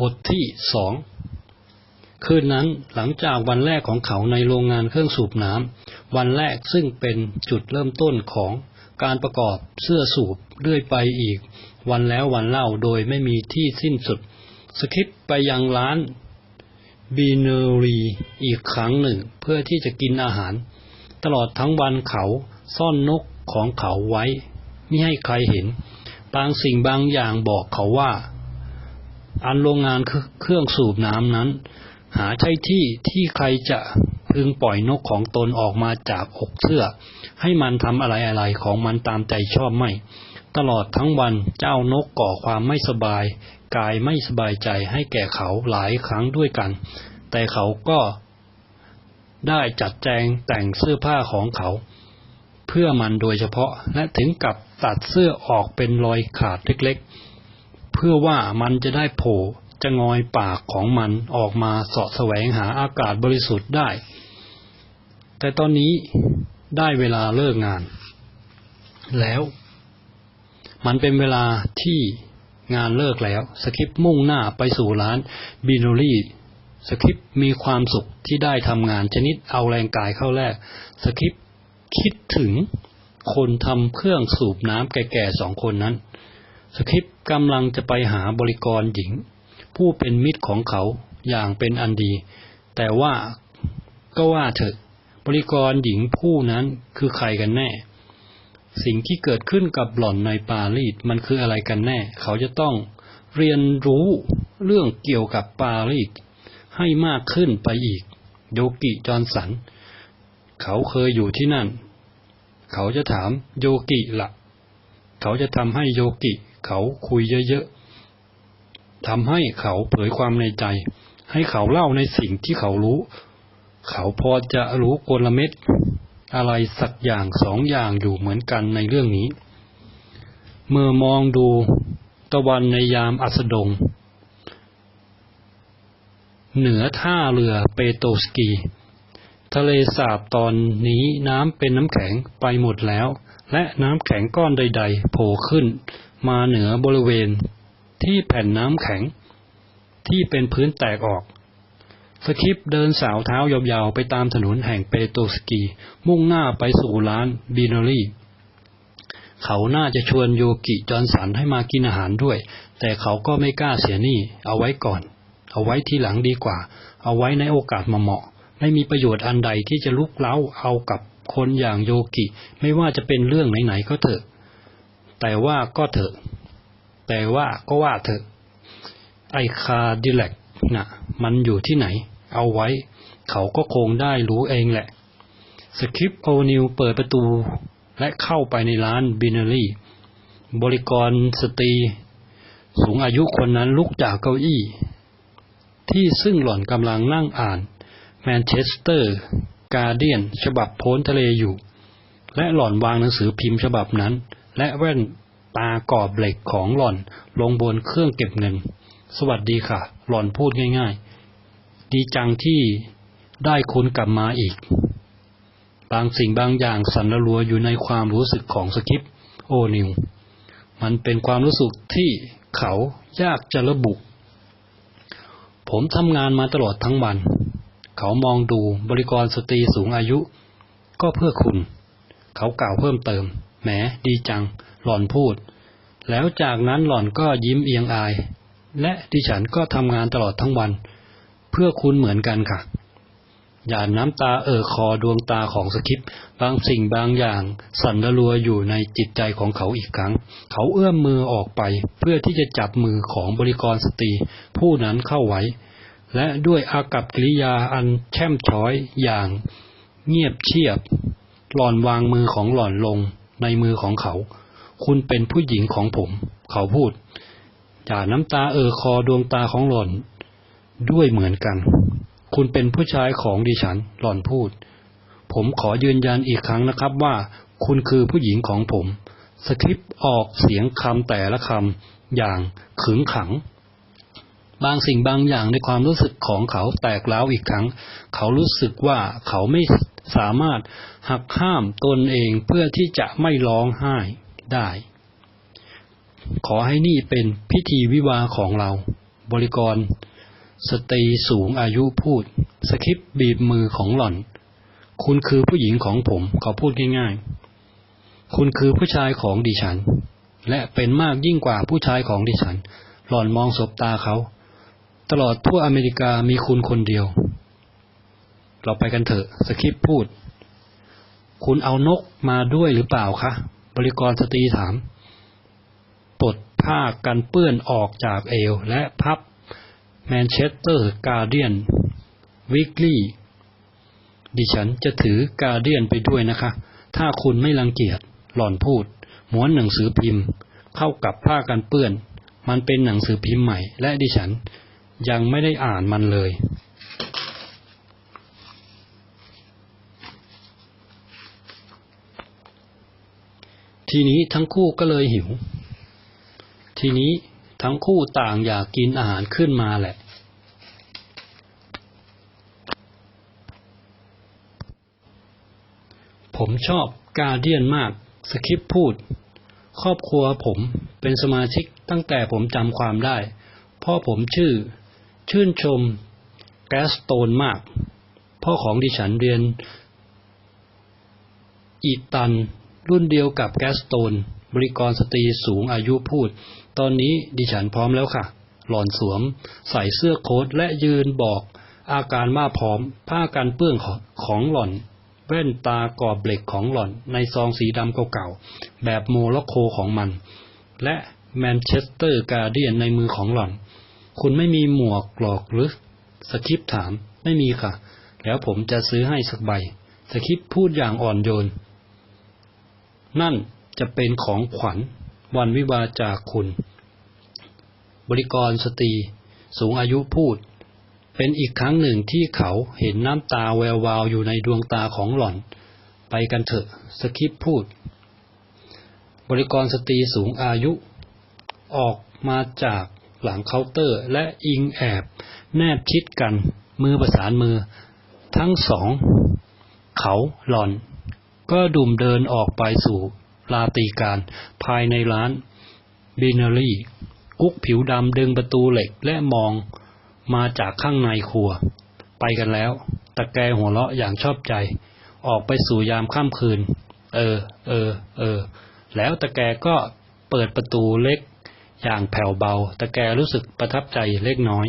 บทที่สองคืนนั้นหลังจากวันแรกของเขาในโรงงานเครื่องสูบน้ำวันแรกซึ่งเป็นจุดเริ่มต้นของการประกอบเสื้อสูบเรื่อยไปอีก วันแล้ววันเล่าโดยไม่มีที่สิ้นสุด สคริปไปยังร้านบีเนอรีอีกครั้งหนึ่ง เพื่อที่จะกินอาหาร ตลอดทั้งวันเขาซ่อนนกของเขาไว้ ไม่ให้ใครเห็น บางสิ่งบางอย่างบอกเขาว่า อันโรงงานเครื่องสูบน้ำนั้น หาใช่ที่ที่ใครจะพึงปล่อยนกของตนออกมาจากอกเสื้อ ให้มันทำอะไรอะไรของมันตามใจชอบไม่ ตลอดทั้งวันเจ้านกก่อความไม่สบาย กายไม่สบายใจให้แก่เขาหลายครั้งด้วยกัน แต่เขาก็ได้จัดแจงแต่งเสื้อผ้าของเขา เพื่อมันโดยเฉพาะและถึงกับตัดเสื้อออกเป็นรอยขาดเล็กๆ เพื่อว่ามันจะได้โผล่จะงอยปากของมันออกมาเสาะแสวงหาอากาศบริสุทธิ์ได้ แต่ตอนนี้ได้เวลาเลิกงาน แล้ว มันเป็นเวลาที่งานเลิกแล้วสคริปมุ่งหน้าไปสู่ร้านบิโนลี่สคริปมีความสุขที่ได้ทำงานชนิดเอาแรงกายเข้าแรกสคริปคิดถึงคนทำเครื่องสูบน้ำแก่ๆสองคนนั้น สคริปกำลังจะไปหาบริกรหญิง ผู้เป็นมิตรของเขาอย่างเป็นอันดี แต่ว่าก็ว่าเถอะ บริกรหญิงผู้นั้นคือใครกันแน่ สิ่งที่เกิดขึ้นกับหล่อนในปารีสมันคืออะไรกันแน่ เขาจะต้องเรียนรู้เรื่องเกี่ยวกับปารีสให้มากขึ้นไปอีก โยกิจอร์สัน เขาเคยอยู่ที่นั่น เขาจะถามโยกิละ่ะ เขาจะทำให้โยกิ เขาคุยเยอะๆทำให้เขาเผยความในใจ ให้เขาเล่าในสิ่งที่เขารู้ เขาพอจะรู้กลเม็ดอะไรสักอย่างสองอย่างอยู่เหมือนกันในเรื่องนี้ เมื่อมองดูตะวันในยามอัสดง เหนือท่าเรือเปโตสกี ทะเลสาบตอนนี้น้ำเป็นน้ำแข็งไปหมดแล้ว และน้ำแข็งก้อนใด ๆ โผล่ขึ้น มาเหนือบริเวณ ที่แผ่นน้ำแข็ง ที่เป็นพื้นแตกออก สคริปเดินสาวเท้ายาวๆ ไปตามถนนแห่งเปโตสกี มุ่งหน้าไปสู่ร้านบีนอรี่ เขาน่าจะชวนโยกิจอนสันให้มากินอาหารด้วย แต่เขาก็ไม่กล้าเสียนี่เอาไว้ก่อน เอาไว้ทีหลังดีกว่า เอาไว้ในโอกาสมาเหมาะ ไม่มีประโยชน์อันใดที่จะลุกเล้าเอากับ คนอย่างโยกิ ไม่ว่าจะเป็นเรื่องไหนๆก็เถอะ แต่ว่าก็เถอะ แต่ว่าก็ว่าเถอะ ไอคาดิแลกนะ่ะ มันอยู่ที่ไหน เอาไว้ เขาก็คงได้รู้เองแหละ สคริปโอนิวเปิดประตู และเข้าไปในร้านบินารีบริกรสตรี สูงอายุคนนั้นลุกจากเก้าอี้ ที่ซึ่งหล่อนกำลังนั่งอ่านแมนเชสเตอร์ กาเดียน ฉบับโพ้นทะเลอยู่ และหล่อนวางหนังสือพิมพ์ฉบับนั้น และแว่นตากรอบเหล็กของหล่อนลงบนเครื่องเก็บเงิน สวัสดีค่ะ หล่อนพูดง่าย ๆ ดีจังที่ได้คุณกลับมาอีก บางสิ่งบางอย่างสันระรัวอยู่ในความรู้สึกของสกิปโอนิว มันเป็นความรู้สึกที่เขายากจะระบุ ผมทำงานมาตลอดทั้งวัน เขามองดูบริกรสตรีสูงอายุ ก็เพื่อคุณ เขากล่าวเพิ่มเติมแหมดีจัง หล่อนพูด แล้วจากนั้นหล่อนก็ยิ้มเอียงอาย และดิฉันก็ทำงานตลอดทั้งวัน เพื่อคุณเหมือนกันค่ะหยาดน้ำตาเอ่อคอดวงตาของสคิปบางสิ่งบางอย่าง สั่นระลัวอยู่ในจิตใจของเขาอีกครั้ง เขาเอื้อมมือออกไป เพื่อที่จะจับมือของบริกรสตรีผู้นั้นเข้าไว้ และด้วยอากับกิริยาอันแช่มช้อยอย่าง เงียบเชียบ หล่อนวางมือของหล่อนลงในมือของเขา คุณเป็นผู้หญิงของผม เขาพูดอย่าน้ำตาเออคอดวงตาของหล่อน ด้วยเหมือนกัน คุณเป็นผู้ชายของดิฉัน หล่อนพูด ผมขอยืนยันอีกครั้งนะครับว่า คุณคือผู้หญิงของผม สคริปต์ออกเสียงคำแต่ละคำอย่างขึงขัง บางสิ่งบางอย่างในความรู้สึกของเขาแตกแล้วอีกครั้ง เขารู้สึกว่าเขาไม่สามารถหักห้ามตนเองเพื่อที่จะไม่ร้องไห้ได้ ขอให้นี่เป็นพิธีวิวาของเรา บริกร สตรีสูงอายุพูด สคริปบีบมือของหล่อน คุณคือผู้หญิงของผม เขาพูดง่ายๆ คุณคือผู้ชายของดิฉัน และเป็นมากยิ่งกว่าผู้ชายของดิฉัน หล่อนมองสบตาเขา ตลอดทั่วอเมริกามีคุณคนเดียว เราไปกันเถอะสคริปพูด คุณเอานกมาด้วยหรือเปล่าคะ บริกรสตรีถามปลดผ้ากันเปื้อนออกจากเอว และพับแมนเชสเตอร์การเดียนวิกลี่ดิฉันจะถือการเดียนไปด้วยนะคะ ถ้าคุณไม่รังเกียจหล่อนพูดม้วนหนังสือพิมพ์ เข้ากับผ้ากันเปื้อน มันเป็นหนังสือพิมพ์ใหม่ และดิฉัน ยังไม่ได้อ่านมันเลย ทีนี้ทั้งคู่ก็เลยหิว ทีนี้ทั้งคู่ต่างอยากกินอาหารขึ้นมาแหละ ผมชอบกาเดียนมากสคริปพูด ครอบครัวผมเป็นสมาชิกตั้งแต่ผมจำความได้ พ่อผมชื่อ ชื่นชมแกสโตนมาก พ่อของดิฉันเรียน อีตัน รุ่นเดียวกับแกสโตน บริกรสตรีสูงอายุพูด ตอนนี้ดิฉันพร้อมแล้วค่ะ หล่อนสวม ใส่เสื้อโค้ทและยืนบอกอาการว่าพร้อม ผ้ากันเปื้อนของของหล่อนแว่นตากรอบเหล็กของหล่อนในซองสีดำเก่าๆ แบบโมร็อกโกของมัน และแมนเชสเตอร์การเดียนในมือของหล่อน คุณไม่มีหมวกหรอกหรือสคริปถาม ไม่มีค่ะ แล้วผมจะซื้อให้สักใบ สคริปพูดอย่างอ่อนโยน นั่นจะเป็นของขวัญวันวิวาจากคุณ บริกรสตรี สูงอายุพูด เป็นอีกครั้งหนึ่งที่เขาเห็นน้ำตาแวววาวอยู่ในดวงตาของหล่อน ไปกันเถอะ สคริปพูด บริกรสตรีสูงอายุ ออกมาจาก หลังเคาน์เตอร์ และอิงแอบ แนบชิดกัน มือประสานมือ ทั้งสอง เขาหล่อน ก็ดุมเดินออกไปสู่ลาตีการภายในร้านบินารีกุ๊กผิวดำดึงประตูเหล็กและมองมาจากข้างในครัว ไปกันแล้ว ตะแกหัวเราะอย่างชอบใจ ออกไปสู่ยามค่ำคืน เออ เออ เออ แล้วตะแกก็เปิดประตูเล็ก อย่างแผ่วเบา แต่แกรู้สึกประทับใจเล็กน้อย